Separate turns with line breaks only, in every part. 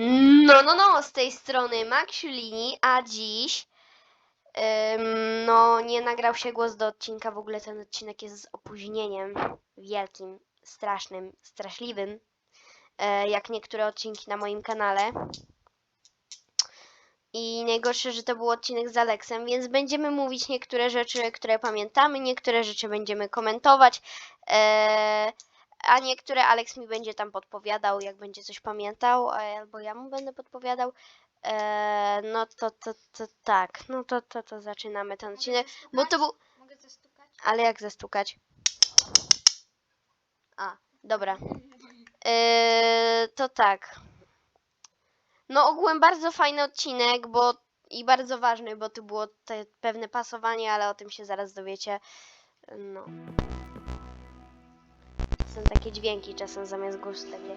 No, no, no, z tej strony Maxiulini, a dziś ym, no nie nagrał się głos do odcinka, w ogóle ten odcinek jest z opóźnieniem wielkim, strasznym, straszliwym, e, jak niektóre odcinki na moim kanale. I najgorsze, że to był odcinek z Aleksem, więc będziemy mówić niektóre rzeczy, które pamiętamy, niektóre rzeczy będziemy komentować, e, a niektóre Alex mi będzie tam podpowiadał, jak będzie coś pamiętał, a- albo ja mu będę podpowiadał. E, no to, to, to tak, no to, to, to zaczynamy ten odcinek, bo to był,
Mogę zastukać?
ale jak zastukać? A, dobra. E, to tak. No ogółem bardzo fajny odcinek, bo i bardzo ważny, bo tu było te pewne pasowanie, ale o tym się zaraz dowiecie. No. Są takie dźwięki czasem zamiast głosu, takie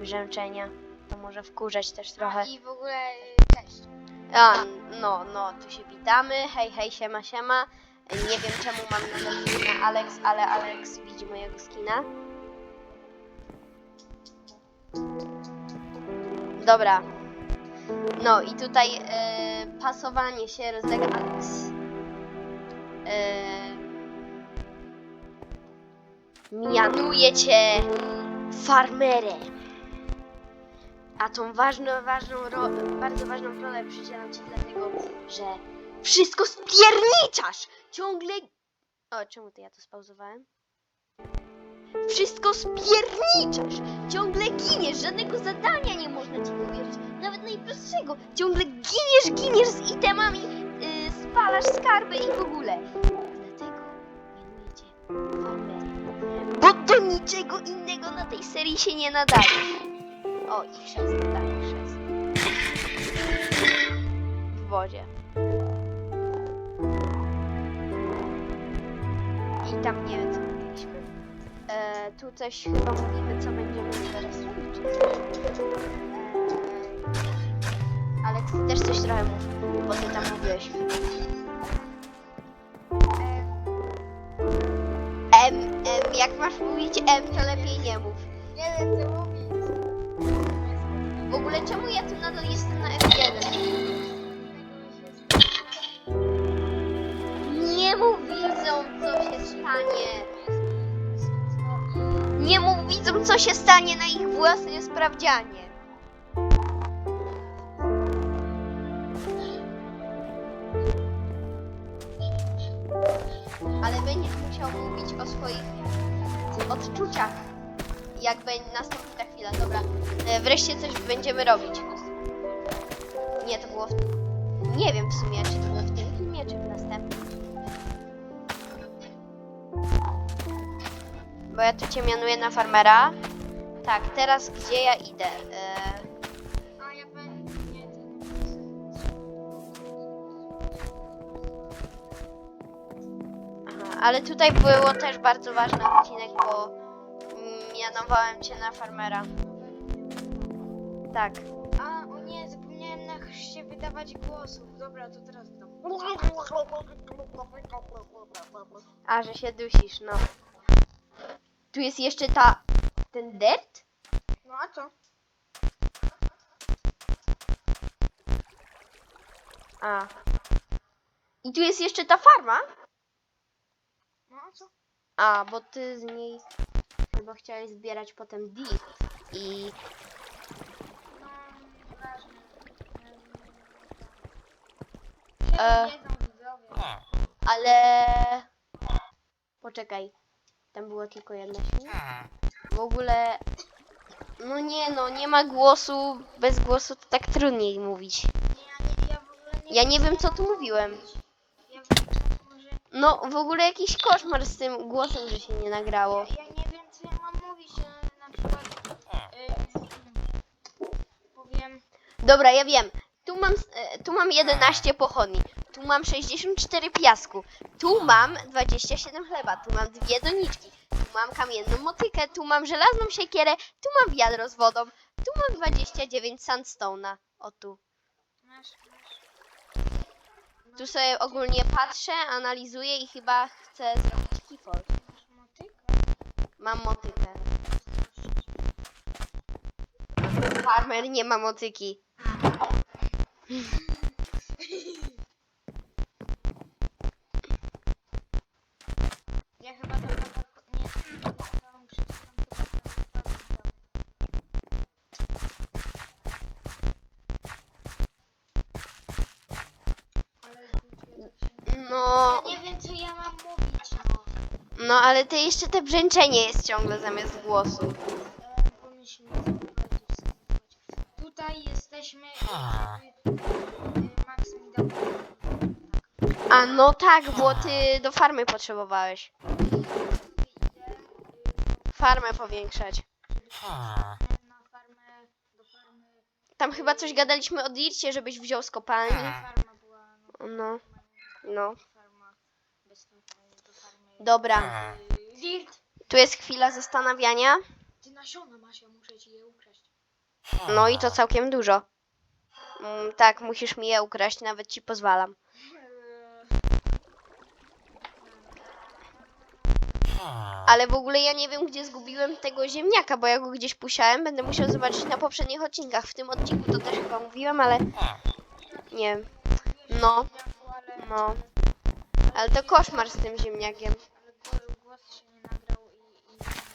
brzęczenia. To może wkurzać też trochę.
A, I w ogóle y, cześć.
A, no, no, tu się witamy. Hej, hej, siema, siema. Nie wiem czemu mam na skina Alex, ale Alex widzi mojego skina. Dobra. No i tutaj e, pasowanie się rozlega Alex. E, mianuje cię farmerem. A tą ważną, ważną, bardzo ważną rolę przydzielam ci dlatego, że wszystko spierniczasz! Ciągle... O, czemu to ja to spauzowałem? Wszystko spierniczasz! Ciągle giniesz, żadnego zadania nie można ci powierzyć, nawet najprostszego. Ciągle giniesz, giniesz z itemami, yy, spalasz skarby i w ogóle. Dlatego mianuję cię farmerem. Bo do niczego innego na tej serii się nie nadaje. O, i chrzest, tak, chrzest. W wodzie. I tam nie wiem, co mówiliśmy. E, tu coś chyba mówimy, co będziemy teraz robić. E, ale ty też coś trochę mów, bo ty tam mówiłeś. Jak masz mówić M, to lepiej nie mów.
Nie wiem co mówić.
W ogóle czemu ja tu nadal jestem na F1? Nie mów widzom, co się stanie. Nie mów widzom, co się stanie na ich własnym sprawdzianie. Ale będziesz musiał mówić o swoich odczuciach. Jak nastąpi ta chwila, dobra. E, Wreszcie coś będziemy robić. Nie, to było w... Nie wiem w sumie, czy to było w tym filmie, czy w następnym. Bo ja tu cię mianuję na farmera. Tak, teraz gdzie ja idę? E... ale tutaj było też bardzo ważny odcinek, bo mm, mianowałem cię na farmera. Tak.
A, o nie, zapomniałem na chrzcie wydawać głosów. Dobra, to teraz dam.
A, że się dusisz, no. Tu jest jeszcze ta... ten dirt?
No a co?
A. I tu jest jeszcze ta farma?
No a co?
A, bo ty z niej chyba chciałeś zbierać potem dirt i...
No, nieważne.
E.
Nie wiedzą widzowie.
Ale... Poczekaj. Tam było tylko jedna świnia? W ogóle... No nie no, nie ma głosu. Bez głosu to tak trudniej mówić.
Nie, ja, nie, ja w ogóle nie
Ja nie wiem co tu mówiłem. No w ogóle jakiś koszmar z tym głosem, że się nie nagrało.
Ja, ja nie wiem, co ja mam mówić. Ja na przykład y, powiem.
Dobra, ja wiem. Tu mam, e, tu mam 11 pochodni. Tu mam 64 piasku. Tu mam 27 chleba. Tu mam dwie doniczki. Tu mam kamienną motykę. Tu mam żelazną siekierę. Tu mam wiadro z wodą. Tu mam 29 sandstone'a. O tu.
Masz.
Tu sobie ogólnie patrzę, analizuję i chyba chcę zrobić
motykę?
Mam motykę. Farmer nie ma motyki. No ale to jeszcze te brzęczenie jest ciągle zamiast głosu.
Tutaj jesteśmy... e, e, Max mi dał...
A no tak, bo ty do farmy potrzebowałeś. Farmę powiększać.
na farmę, do farmy...
Tam chyba coś gadaliśmy o Dircie, żebyś wziął z kopalni.
Farma była, no.
No, no.
Farma bez farmy, do farmy.
Dobra. Tu jest chwila zastanawiania.
Ty nasiona masz, ja muszę ci je ukraść.
No i to całkiem dużo. Mm, tak, musisz mi je ukraść, nawet ci pozwalam. Ale w ogóle ja nie wiem, gdzie zgubiłem tego ziemniaka, bo ja go gdzieś pusiałem. Będę musiał zobaczyć na poprzednich odcinkach. W tym odcinku to też chyba mówiłem, ale nie wiem. No, no. Ale to koszmar z tym ziemniakiem.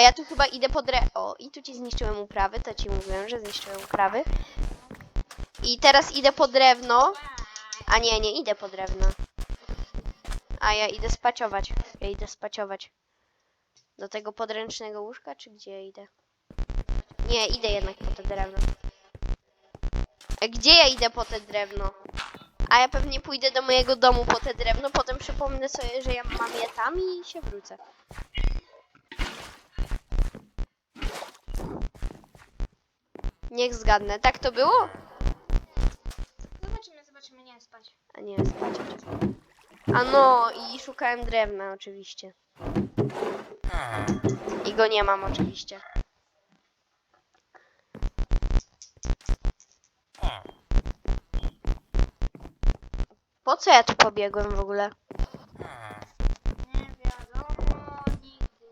A ja tu chyba idę po dre... O, i tu ci zniszczyłem uprawy, to ci mówiłem, że zniszczyłem uprawy. I teraz idę po drewno. A nie, nie idę po drewno. A ja idę spaciować. Ja idę spaciować. Do tego podręcznego łóżka, czy gdzie idę? Nie, idę jednak po te drewno. Gdzie ja idę po te drewno? A ja pewnie pójdę do mojego domu po te drewno, potem przypomnę sobie, że ja mam je tam i się wrócę. Niech zgadnę. Tak to było?
Zobaczymy, zobaczymy, nie spać.
A nie, spać. A no, i szukałem drewna oczywiście. I go nie mam oczywiście. Po co ja tu pobiegłem w ogóle?
Nie wiadomo, nigdy.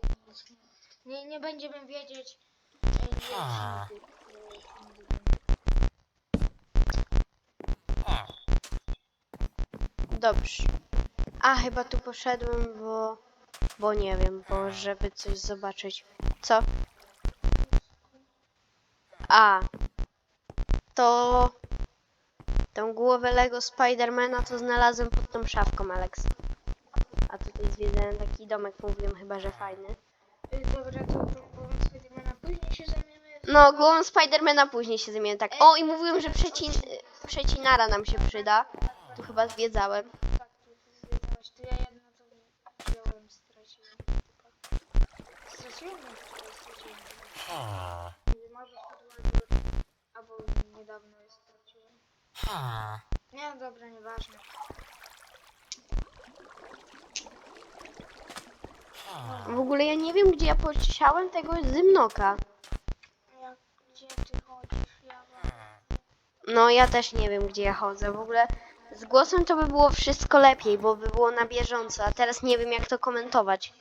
Nie, nie będziemy wiedzieć. e, nigdy.
Dobrze. A, chyba tu poszedłem, bo... Bo nie wiem, bo żeby coś zobaczyć. Co? A. To... Tą głowę Lego Spidermana to znalazłem pod tą szafką, Alex. A tutaj zwiedzałem taki domek, mówiłem chyba, że fajny.
E, Dobra, to, powiem Spidermana później się zajmiemy.
No, głową Spidermana później się zamienię, tak. O, i mówiłem, że przecin... przecinara nam się przyda. Tu chyba zwiedzałem.
Tak, tu tu zwiedzałaś. To ja jedno to wziąłem, straciłem. Straciłem? Nie, straciłem. Nie ma być podłogi, albo niedawno je straciłem. Nie, no dobra, nieważne.
W ogóle ja nie wiem, gdzie ja posiałem tego zymnoka.
Jak, gdzie ty chodzisz? Ja wam...
No, ja też nie wiem, gdzie ja chodzę. W ogóle z głosem to by było wszystko lepiej, bo by było na bieżąco, a teraz nie wiem, jak to komentować.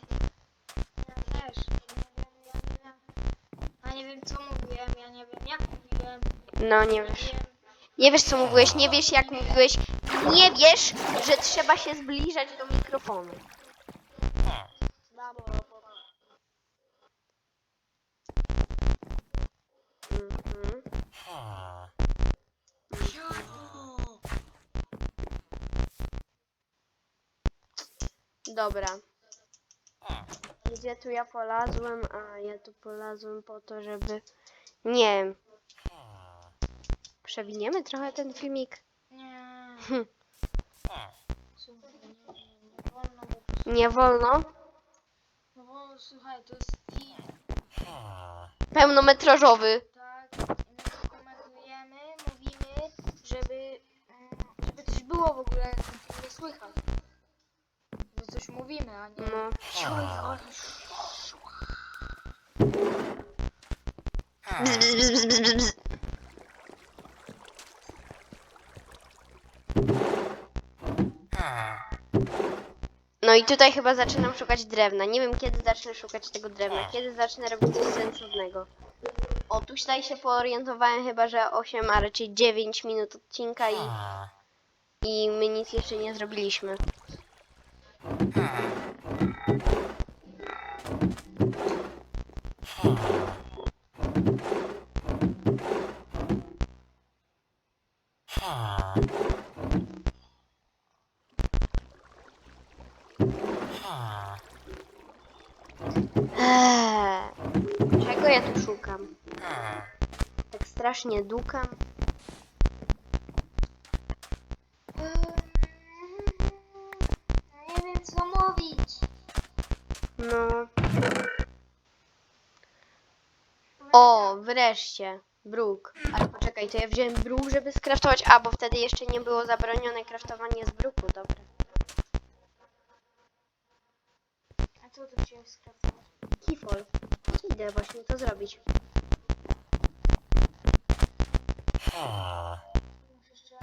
Ja też. Ja nie wiem, ja nie wiem. Ja nie wiem, co mówiłem, ja nie wiem, jak mówiłem.
No, nie wiesz. Nie wiesz, co mówiłeś, nie wiesz, jak mówiłeś. Nie wiesz, że trzeba się zbliżać do mikrofonu. Mhm. Dobra. Gdzie tu ja polazłem? A ja tu polazłem po to, żeby. Nie wiem. Przewiniemy trochę ten filmik.
Nie.
Hm.
Słuchaj, nie, nie, nie wolno, bo...
Nie wolno.
No bo słuchaj, to jest film,
Pełnometrażowy.
tak? My to komentujemy, mówimy, żeby, mm, żeby coś było w ogóle filmie słychać. Coś mówimy, a nie...
No.
Cicho,
Bzz, bzz, bzz, bzz, bzz, bzz. No i tutaj chyba zaczynam szukać drewna. Nie wiem kiedy zacznę szukać tego drewna. Kiedy zacznę robić coś sensownego. O, tutaj się poorientowałem chyba, że 8, a raczej 9 minut odcinka i, i my nic jeszcze nie zrobiliśmy. Czego ja tu szukam? Tak strasznie dukam. O, wreszcie. Bruk. Ale poczekaj, to ja wziąłem bruk, żeby skraftować. A, bo wtedy jeszcze nie było zabronione kraftowanie z bruku, dobra.
A co tu chciałeś skracać?
Keyfall. Idę właśnie to zrobić.
Muszę jeszcze...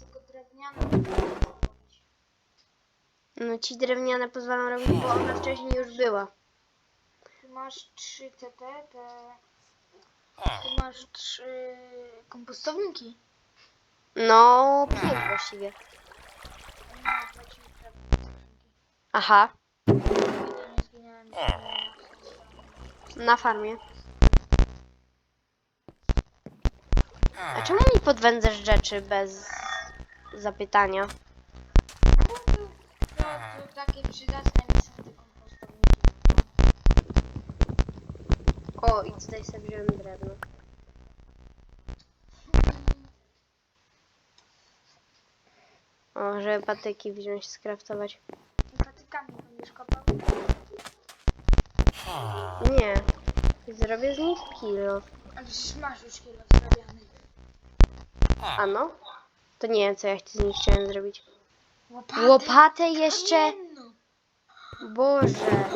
Tylko drewniane zrobić.
No ci drewniane pozwalam robić, bo ona wcześniej już była.
Tu masz trzy TT, te... Tu masz trzy kompostowniki.
No, pięć właściwie. Aha, na farmie. A czemu mi podwędzasz rzeczy bez zapytania?
Przydatne mi są te kompostowniki.
O, i tutaj sobie wziąłem drewno. O, żeby patyki wziąć, skraftować.
I patykami będziesz kopał.
Nie. Zrobię z nich kilo.
A przecież masz już kilo zrobiony.
A no? To nie wiem, co ja z nich chciałem zrobić.
Łopatę
jeszcze? Boże.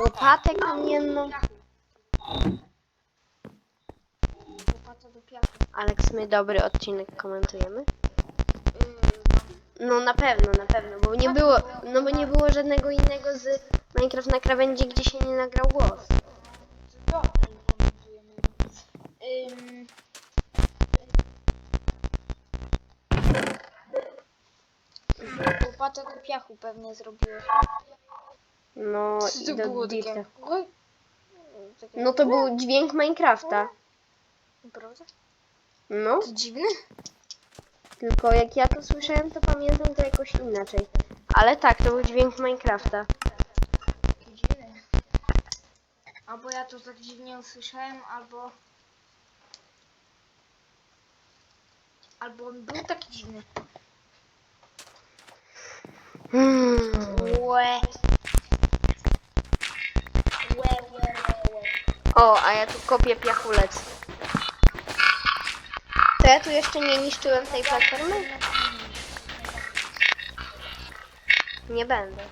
Łopatę kamienną.
Łopata do piachu.
Aleks, my dobry odcinek komentujemy? No na pewno, na pewno, bo nie było, no bo nie było żadnego innego z Minecraft na krawędzi, gdzie się nie nagrał głos.
dobrze komentujemy. Piachu pewnie zrobiłeś.
No
Co
i
to
do
było
dirta.
takie? Oj. Takie-
No to był dźwięk Minecrafta.
Prawda?
No,
To dziwne.
tylko jak ja to słyszałem, to pamiętam to jakoś inaczej. Ale tak, to był dźwięk Minecrafta.
Dziwne. Albo ja to tak dziwnie usłyszałem, albo... Albo on był taki dziwny. Łe, łe, łe, łe.
O, a ja tu kopię piachulec. To ja tu jeszcze nie niszczyłem tej platformy? Nie będę.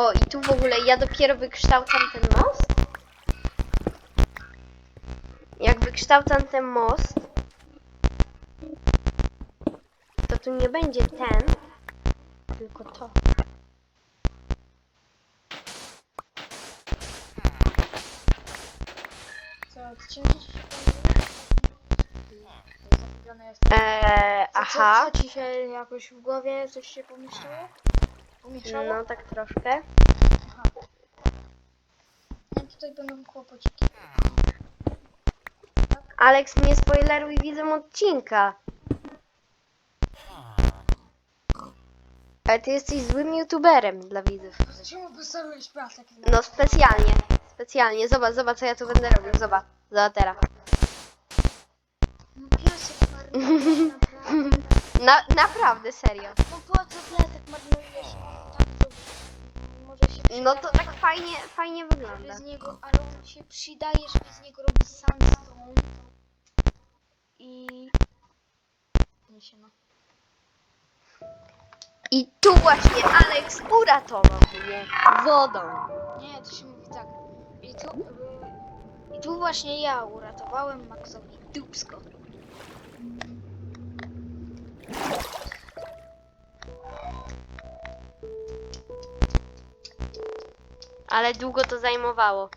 O, i tu w ogóle ja dopiero wykształcam ten most. Jak wykształcam ten most, to tu nie będzie ten, tylko to.
Co, ci się.
Eee, aha.
Co, co ci się jakoś w głowie coś się pomieszczało? Pomieszało?
No tak troszkę.
Aha. No tutaj będą kłopociki.
Alex, nie spoileruj widzom odcinka. Ale ty jesteś złym youtuberem dla widzów.
Dlaczego piasek?
No specjalnie, specjalnie. Zobacz, zobacz co ja tu będę robił. Zobacz, zobacz teraz.
No piasek.
Na, naprawdę, serio.
No po co piasek marnujesz? Tak to może się przyda,
No to tak fajnie, fajnie
żeby
wygląda.
z niego, ale on się przydaje, żeby z niego robić sandstone. I... Nie się ma.
I tu właśnie Alex uratował mnie wodą.
Nie, to się mówi tak. I tu, y, i tu właśnie ja uratowałem Maxowi dupsko.
Ale długo to zajmowało.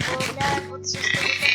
Bo miałem po 300 ale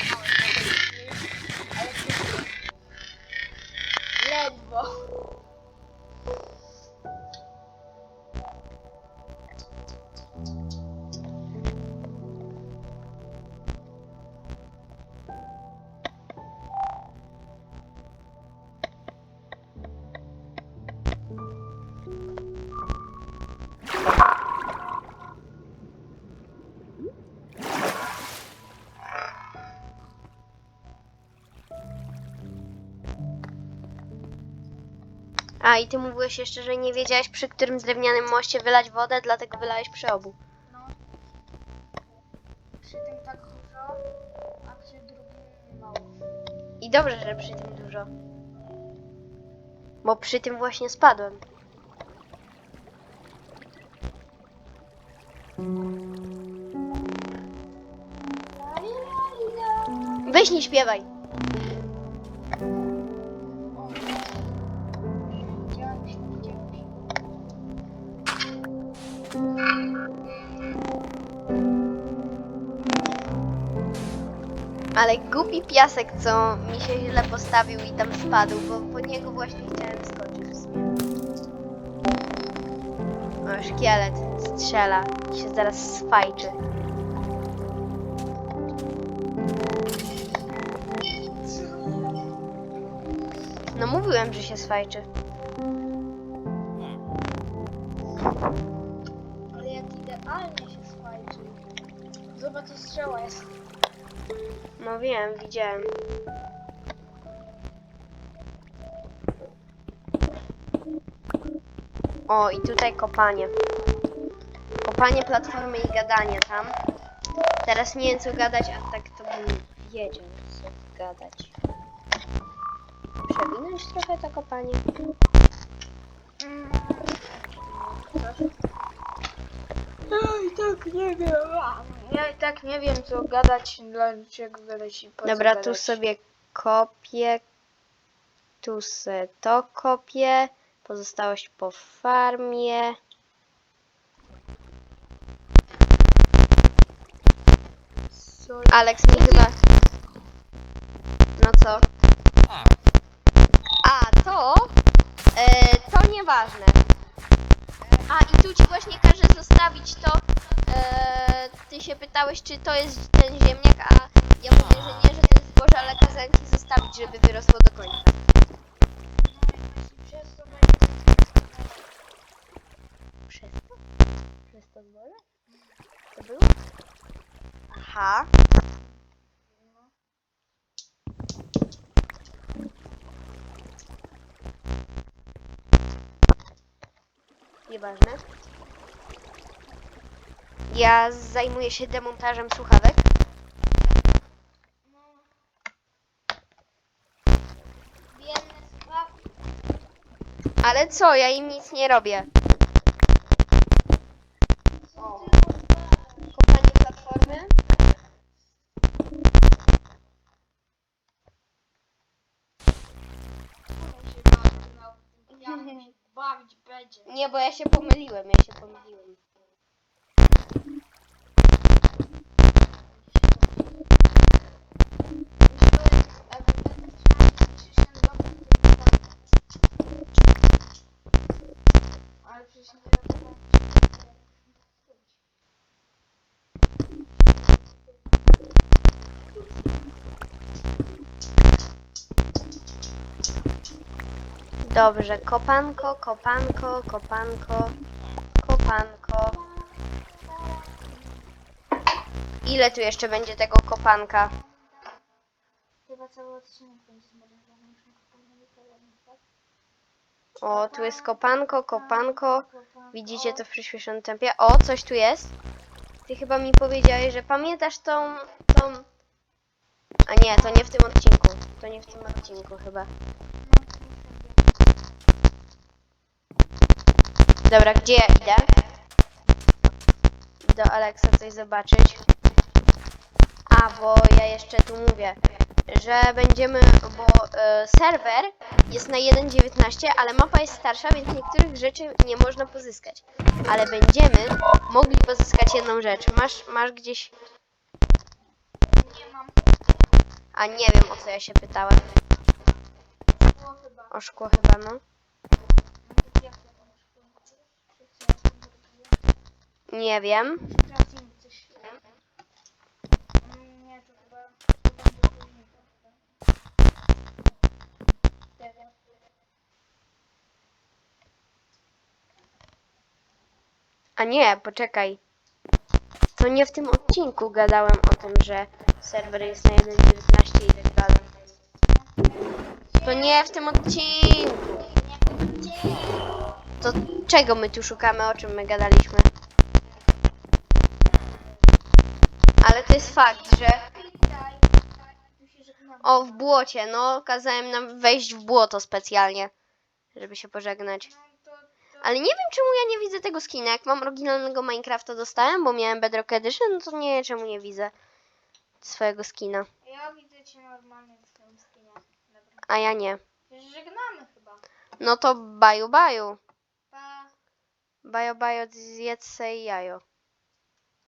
A i ty mówiłeś jeszcze, że nie wiedziałeś przy którym drewnianym moście wylać wodę, dlatego wylałeś przy obu.
No. Przy tym tak dużo, a przy drugim mało.
I dobrze, że przy tym dużo. Bo przy tym właśnie spadłem. Weź nie śpiewaj. Ale głupi piasek, co mi się źle postawił i tam spadł, bo po niego właśnie chciałem skoczyć w sumie. O, szkielet strzela i się zaraz sfajczy. No mówiłem, że się sfajczy. Wiem, widziałem. O, i tutaj kopanie. Kopanie platformy i gadanie tam. Teraz nie wiem co gadać, a tak to bym wiedział co gadać. Przewinąć trochę to kopanie.
Mm. I tak nie wiem. Ja i tak nie wiem co gadać, dlaczego gadać i po co
Dobra, tu
gadać.
sobie kopię. Tu se to kopię. Pozostałość po farmie.
Co?
Alex mi chyba... No co? A, to? E, to nieważne. A, i tu ci właśnie każę zostawić to. E, ty się pytałeś, czy to jest ten ziemniak, a ja mówię, że nie, że to jest zboże, ale kazałem ci zostawić, żeby wyrosło do końca.
Przez to będzie...
Przez to? Przez to zboże? To było? Aha. Nieważne. Ja zajmuję się demontażem słuchawek. Ale co, ja im nic nie robię.
Będzie.
Nie, bo ja się pomyliłem, ja się pomyliłem. Dobrze, kopanko, kopanko, kopanko, kopanko. Ile tu jeszcze będzie tego kopanka?
Chyba cały odcinek będzie tak?
O, tu jest kopanko, kopanko. Widzicie to w przyspieszonym tempie? O, coś tu jest. Ty chyba mi powiedziałeś, że pamiętasz tą, tą... A nie, to nie w tym odcinku. To nie w tym odcinku chyba. Dobra, gdzie ja idę? Do Alexa coś zobaczyć. A, bo ja jeszcze tu mówię, że będziemy, bo e, serwer jest na 1.19, ale mapa jest starsza, więc niektórych rzeczy nie można pozyskać. Ale będziemy mogli pozyskać jedną rzecz. Masz, masz gdzieś...
Nie mam.
A nie wiem o co ja się pytałem. O szkło chyba. No,
jak to tam szło? Przed chwilą tam zrobiłem.
Nie wiem.
Sprawdzimy coś. Nie, to chyba.
A nie, poczekaj. To nie w tym odcinku gadałem o tym, że serwer jest na 1.19 i tak dalej. To nie w tym odcinku. To czego my tu szukamy, o czym my gadaliśmy? Jest fakt, że... O, w błocie, no, kazałem nam wejść w błoto specjalnie, żeby się pożegnać. Ale nie wiem, czemu ja nie widzę tego skina. Jak mam oryginalnego Minecrafta dostałem, bo miałem Bedrock Edition, no to nie wiem, czemu nie widzę swojego skina.
ja widzę cię normalnie w swoim skinie. Dobra.
A ja nie.
Żegnamy chyba.
No to baju baju.
Pa.
Bajo bajo zjedz se jajo.